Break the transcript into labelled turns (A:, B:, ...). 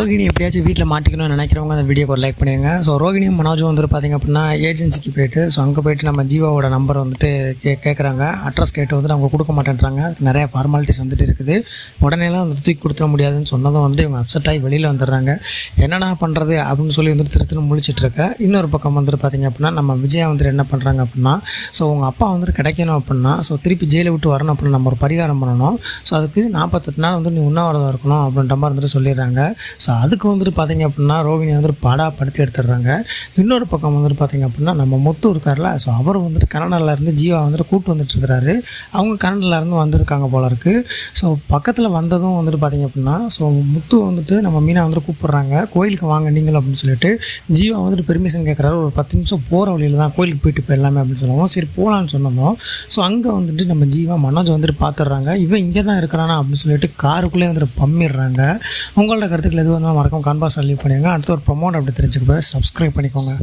A: ரோகிணி எப்படியாச்சும் வீட்டில் மாட்டிக்கணும்னு நினைக்கிறவங்க அந்த வீடியோக்கு ஒரு லைக் பண்ணிடுங்க. ஸோ ரோகிணியும் மனோஜும் வந்துட்டு பார்த்திங்க அப்படின்னா ஏஜென்சிக்கு போயிட்டு ஸோ அங்கே போயிட்டு நம்ம ஜீவாவோட நம்பர் வந்துட்டு கே கேட்குறாங்க அட்ரஸ் கேட்டு வந்துட்டு அவங்க கொடுக்க மாட்டேன்றாங்க. நிறையா நிறைய ஃபார்மாலிட்டிஸ் வந்துட்டு இருக்குது. உடனேலாம் வந்து தூக்கி கொடுத்துட முடியாதுன்னு சொன்னதும் வந்து இவங்க அப்செட் ஆகி வெளியில் வந்துடுறாங்க. என்னடா பண்ணுறது அப்படின்னு சொல்லி வந்துட்டு திருத்தினு முழிச்சிட்டு இருக்க. இன்னொரு பக்கம் வந்துட்டு பார்த்திங்க அப்படின்னா நம்ம விஜயா வந்துட்டு என்ன பண்ணுறாங்க அப்படின்னா ஸோ உங்கள் அப்பா வந்துட்டு கிடைக்கணும் அப்படின்னா ஸோ திருப்பி ஜெயிலை விட்டு வரணும் அப்படின்னு நம்ம ஒரு பரிகாரம் பண்ணணும். ஸோ அதுக்கு நாற்பத்தெட்டு நாள் வந்து நீ உண்ணாவிரதம் இருக்கணும் அப்படின்ற மாதிரி வந்துட்டு சொல்லிடுறாங்க. ஸோ அதுக்கு வந்துட்டு பார்த்தீங்க அப்படின்னா ரோகிணி வந்துட்டு பாடா படுத்தி எடுத்துடுறாங்க. இன்னொரு பக்கம் வந்துட்டு பார்த்தீங்க அப்படின்னா நம்ம முத்து இருக்கார்ல ஸோ அவர் வந்துட்டு கனடால இருந்து ஜீவா வந்துட்டு கூப்பிட்டு வந்துட்டு இருக்கிறாரு அவங்க கனடாலேருந்து வந்திருக்காங்க போல இருக்குது ஸோ பக்கத்தில் வந்ததும் வந்துட்டு பார்த்தீங்க அப்படின்னா ஸோ முத்து வந்துட்டு நம்ம மீனா வந்துட்டு கூப்பிட்றாங்க. கோயிலுக்கு வாங்க நீங்கள் அப்படின்னு சொல்லிட்டு ஜீவா வந்துட்டு பெர்மிஷன் கேட்குறாரு ஒரு பத்து நிமிஷம் போகிற வழியில் தான் கோயிலுக்கு போயிட்டு போயிடலாமே அப்படின்னு சொல்லுவோம். சரி போகலான்னு சொன்னோம். ஸோ அங்கே வந்துட்டு நம்ம ஜீவா மனோஜ் வந்துட்டு பார்த்துடுறாங்க இவன் இங்கே தான் இருக்கிறானா அப்படின்னு சொல்லிட்டு காருக்குள்ளே வந்துட்டு பம்மிடுறாங்க. உங்களோட கருத்துக்கள் எதுவும் வந்தாலும் மறக்காம கான்பாஸ் லீவ் பண்ணிடுங்க. அடுத்த ஒரு ப்ரொமோட் அப்படி தெரிஞ்சுக்க சப்ஸ்கிரைப் பண்ணிக்கோங்க.